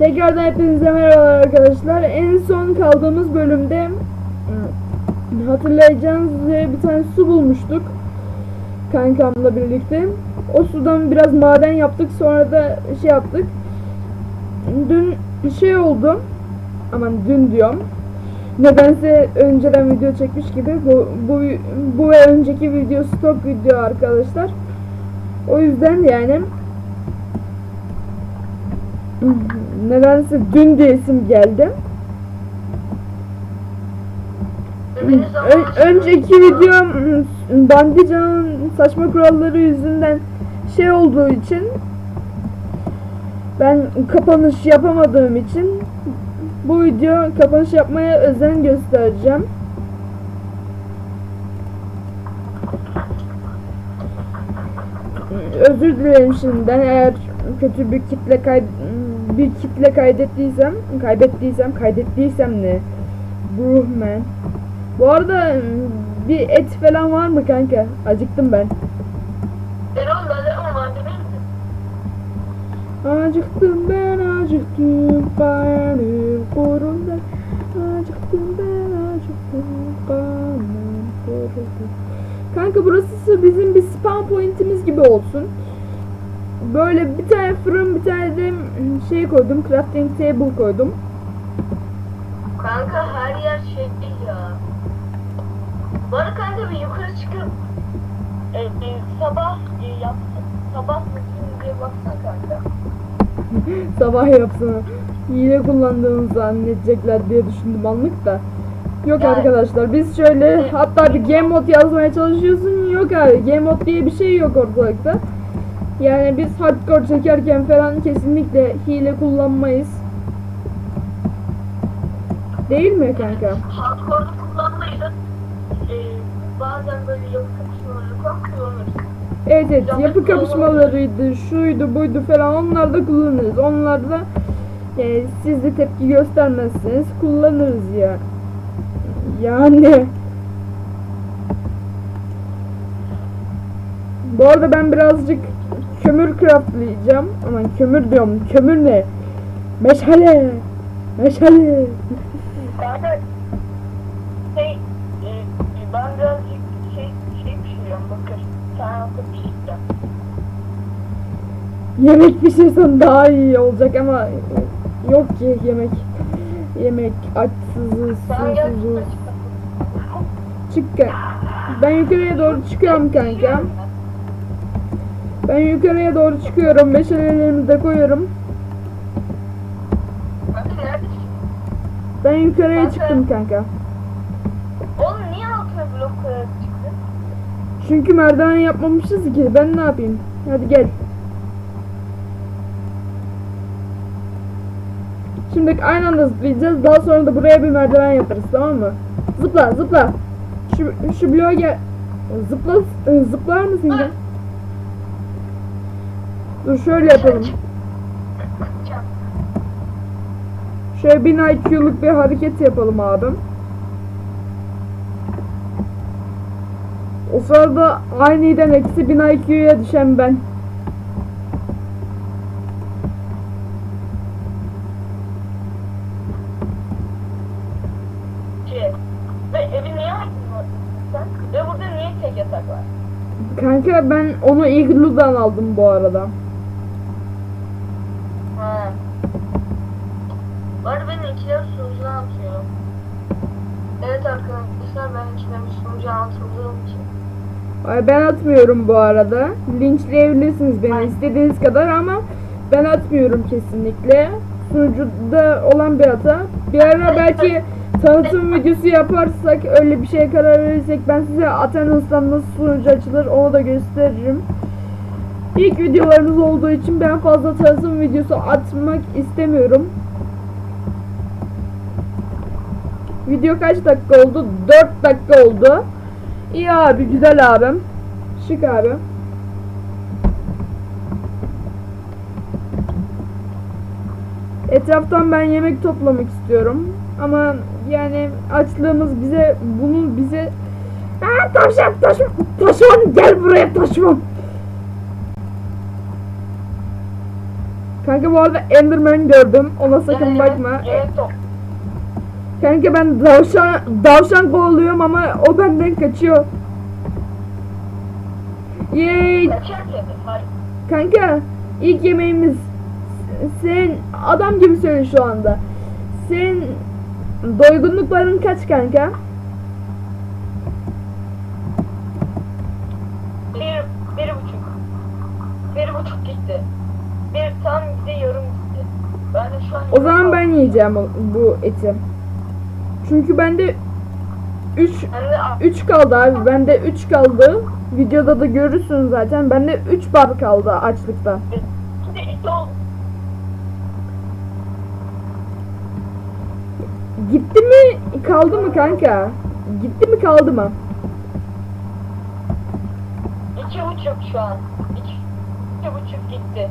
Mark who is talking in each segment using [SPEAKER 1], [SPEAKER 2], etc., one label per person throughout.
[SPEAKER 1] Tekrardan hepinize merhabalar arkadaşlar. En son kaldığımız bölümde hmm, hatırlayacağınız üzere bir tane su bulmuştuk. Kankamla birlikte. O sudan biraz maden yaptık sonra da şey yaptık. Dün şey oldu. Aman dün diyorum. Nedense önceden video çekmiş gibi bu bu bu ve önceki video stok video arkadaşlar. O yüzden yani nedense dün diyesim geldi. Ö- önceki video mm, Bandican'ın saçma kuralları yüzünden şey olduğu için ben kapanış yapamadığım için bu video kapanış yapmaya özen göstereceğim. Özür dilerim şimdiden eğer kötü bir kitle kay bir kitle kaydettiysem, kaybettiysem, kaydettiysem ne? Bruhman. Bu arada bir et falan var mı kanka? Acıktım ben.
[SPEAKER 2] Erol ben ama?
[SPEAKER 1] Acıktım ben acıktım karnım kuruldu Acıktım ben acıktım karnım kuruldu Kanka burası bizim bir spam pointimiz gibi olsun Böyle bir tane fırın bir tane de şey koydum crafting table koydum.
[SPEAKER 2] Kanka her yer şey ya. Bana kanka bir yukarı çıkıp e, e, sabah e, yap, sabah mısın diye baksana kanka.
[SPEAKER 1] Sabah yapsana Hile kullandığını zannedecekler diye düşündüm anlık da. Yok
[SPEAKER 2] Yani-
[SPEAKER 1] arkadaşlar biz şöyle hatta bir game mod yazmaya çalışıyorsun. Yok abi game mod diye bir şey yok ortalıkta Yani biz hardcore çekerken falan kesinlikle hile kullanmayız. Değil mi kanka?
[SPEAKER 2] Hardcore'u kullanmayı da e, bazen böyle yapı kapışmaları kullanırız.
[SPEAKER 1] Evet evet yapı kapışmalarıydı şuydu buydu falan onlar da kullanırız. Onlar da yani siz de tepki göstermezseniz kullanırız ya. Yani. Bu arada ben birazcık craftlayacağım aman kömür diyorum kömür ne meşale meşale
[SPEAKER 2] Kanka şey e, ben birazcık şey şey pişiriyorum bakır. Sen yapıp pişireceğim.
[SPEAKER 1] Yemek pişirsen daha iyi olacak ama yok ki yemek. Yemek açsızız, susuzuz. Çık gel. Ben yukarıya doğru çıkıyorum kanka. Ben yukarıya doğru çıkıyorum. Meşalelerimi de koyuyorum.
[SPEAKER 2] Kanka?
[SPEAKER 1] Ben yukarıya çıktım kanka.
[SPEAKER 2] Oğlum niye altına blok koyarak çıktın?
[SPEAKER 1] Çünkü merdiven yapmamışız ki. Ben ne yapayım? Hadi gel. Şimdi aynı anda zıplayacağız. Daha sonra da buraya bir merdiven yaparız tamam mı? Zıpla zıpla. Şu, şu bloğa gel. Zıpla, zıplar mısın ya? Dur şöyle yapalım. Şöyle 1000 IQ'luk bir hareket yapalım abim. O sırada aniden eksi 1000 IQ'ya düşen ben. Kanka ben onu Igloo'dan aldım bu arada.
[SPEAKER 2] Ha. Ben ikiler sunucudan atıyorum. Evet arkadaşlar ben ikiler sunucu atıldığım için.
[SPEAKER 1] Ay ben atmıyorum bu arada. Linçleyebilirsiniz beni
[SPEAKER 2] Ay.
[SPEAKER 1] istediğiniz kadar ama ben atmıyorum kesinlikle. Sunucuda olan bir hata. Bir ara belki tanıtım videosu yaparsak öyle bir şeye karar verirsek ben size Athenus'tan nasıl sunucu açılır onu da gösteririm. İlk videolarımız olduğu için ben fazla tanıtım videosu atmak istemiyorum. Video kaç dakika oldu? 4 dakika oldu. İyi abi, güzel abim. Şık abi. Etraftan ben yemek toplamak istiyorum. Ama yani açlığımız bize bunu bize Aa, taşan taşan taşan gel buraya taşan. Kanka bu arada Enderman gördüm. Ona sakın bakma.
[SPEAKER 2] top.
[SPEAKER 1] Kanka ben davşan davşan kovalıyorum ama o benden kaçıyor. Yay! Kanka ilk yemeğimiz sen adam gibi söyle şu anda. Sen doygunlukların kaç kanka?
[SPEAKER 2] Bir, bir buçuk. Bir buçuk gitti. Bir tam bir de yarım gitti. Ben de şu an...
[SPEAKER 1] O zaman ben yiyeceğim bu eti. Çünkü bende 3
[SPEAKER 2] Ben de
[SPEAKER 1] 3 kaldı abi. Bende 3 kaldı. Videoda da görürsün zaten. Bende 3 bar kaldı açlıkta. Gitti mi kaldı mı kanka? Gitti mi kaldı mı?
[SPEAKER 2] İki buçuk şu an. İki, iki buçuk gitti.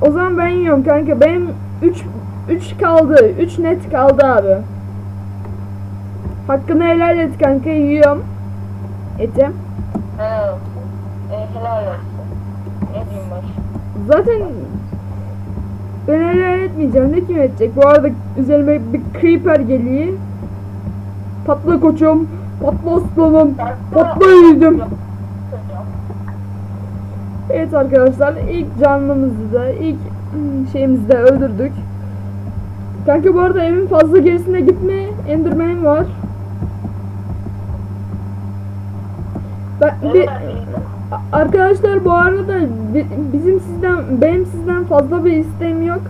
[SPEAKER 1] O zaman ben yiyorum kanka. Benim 3 3 kaldı. 3 net kaldı abi. Hakkını helal et kanka yiyorum. Eti.
[SPEAKER 2] He. E, helal olsun. Ne diyeyim baş.
[SPEAKER 1] Zaten ben helal etmeyeceğim. Ne kim edecek? Bu arada üzerime bir creeper geliyor. Patla koçum. Patla aslanım. Patla yiğidim. Evet arkadaşlar ilk canlımızı da ilk şeyimizi de öldürdük. Kanka bu arada evin fazla gerisine gitme. Enderman var. Ben, bir, Arkadaşlar bu arada bi- bizim sizden benim sizden fazla bir isteğim yok.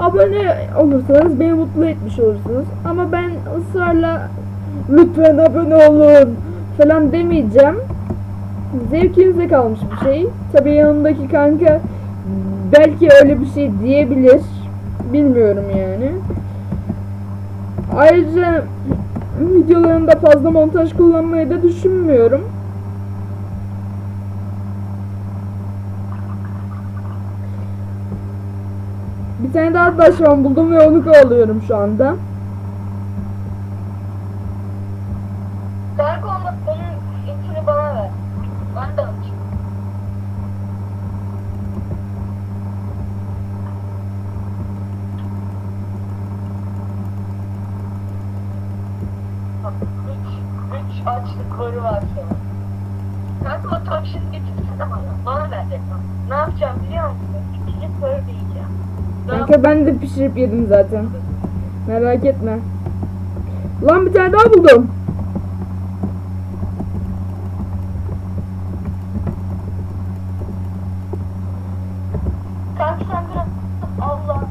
[SPEAKER 1] Abone olursanız beni mutlu etmiş olursunuz. Ama ben ısrarla lütfen abone olun falan demeyeceğim. Zevkinize kalmış bir şey. Tabii yanımdaki kanka belki öyle bir şey diyebilir. Bilmiyorum yani. Ayrıca videolarında fazla montaj kullanmayı da düşünmüyorum. Bir tane daha taş var buldum ve onu kovalıyorum şu anda.
[SPEAKER 2] Kanka onu, onun intini bana ver. Ben de açayım. Bak, Üç, üç açlık barı var şu an. Kanka o tavşanı getirsene bana. Bana ver reklam. Ne yapacağım biliyor musun? Barı diyeceğim. Daha-
[SPEAKER 1] Kanka ben de pişirip yedim zaten. Merak etme. Lan bir tane daha buldum.
[SPEAKER 2] Kanka sen biraz Allah.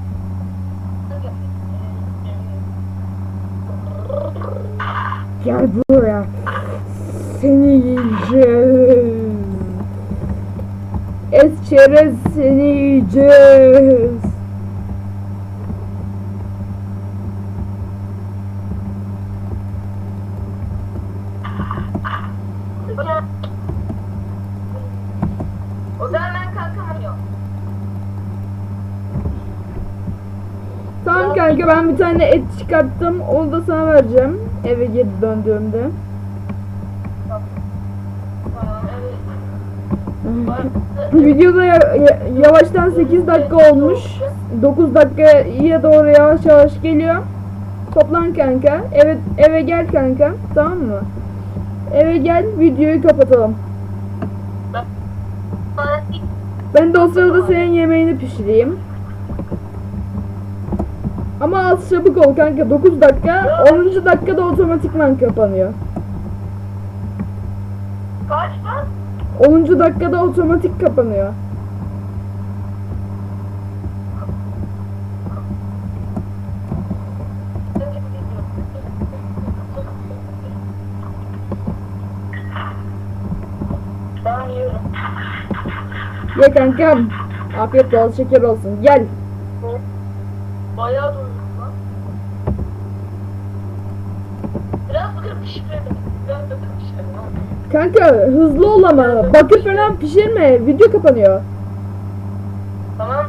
[SPEAKER 1] Gel buraya. Seni yiyeceğiz. Çerez seni yiyeceğiz.
[SPEAKER 2] O zaman ben kalkamıyorum.
[SPEAKER 1] Tamam kanka ben bir tane et çıkarttım. Onu da sana vereceğim. Eve geri döndüğümde.
[SPEAKER 2] Tamam evet.
[SPEAKER 1] Videoda ya- ya- yavaştan 8 dakika olmuş. 9 dakikaya doğru yavaş yavaş geliyor. Toplan kanka. Eve eve gel kanka. Tamam mı? Eve gel videoyu kapatalım. Ben de o sırada senin yemeğini pişireyim. Ama az çabuk ol kanka. 9 dakika. 10. dakikada otomatikman kapanıyor.
[SPEAKER 2] Kaç lan?
[SPEAKER 1] 10. dakikada otomatik kapanıyor. Ye kankam. Afiyet bol şeker olsun. Gel.
[SPEAKER 2] Bayağı doyurdum lan. Biraz bakır pişirelim. Biraz bakır pişirelim. lan.
[SPEAKER 1] Kanka hızlı ol ama. Bakır falan pişirme. Video kapanıyor.
[SPEAKER 2] Tamam.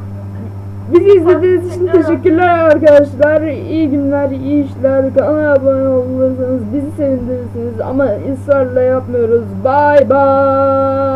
[SPEAKER 1] Bizi izlediğiniz için teşekkürler arkadaşlar. İyi günler, iyi işler. Kanala abone olursanız bizi sevindirirsiniz. Ama ısrarla yapmıyoruz. Bye bye.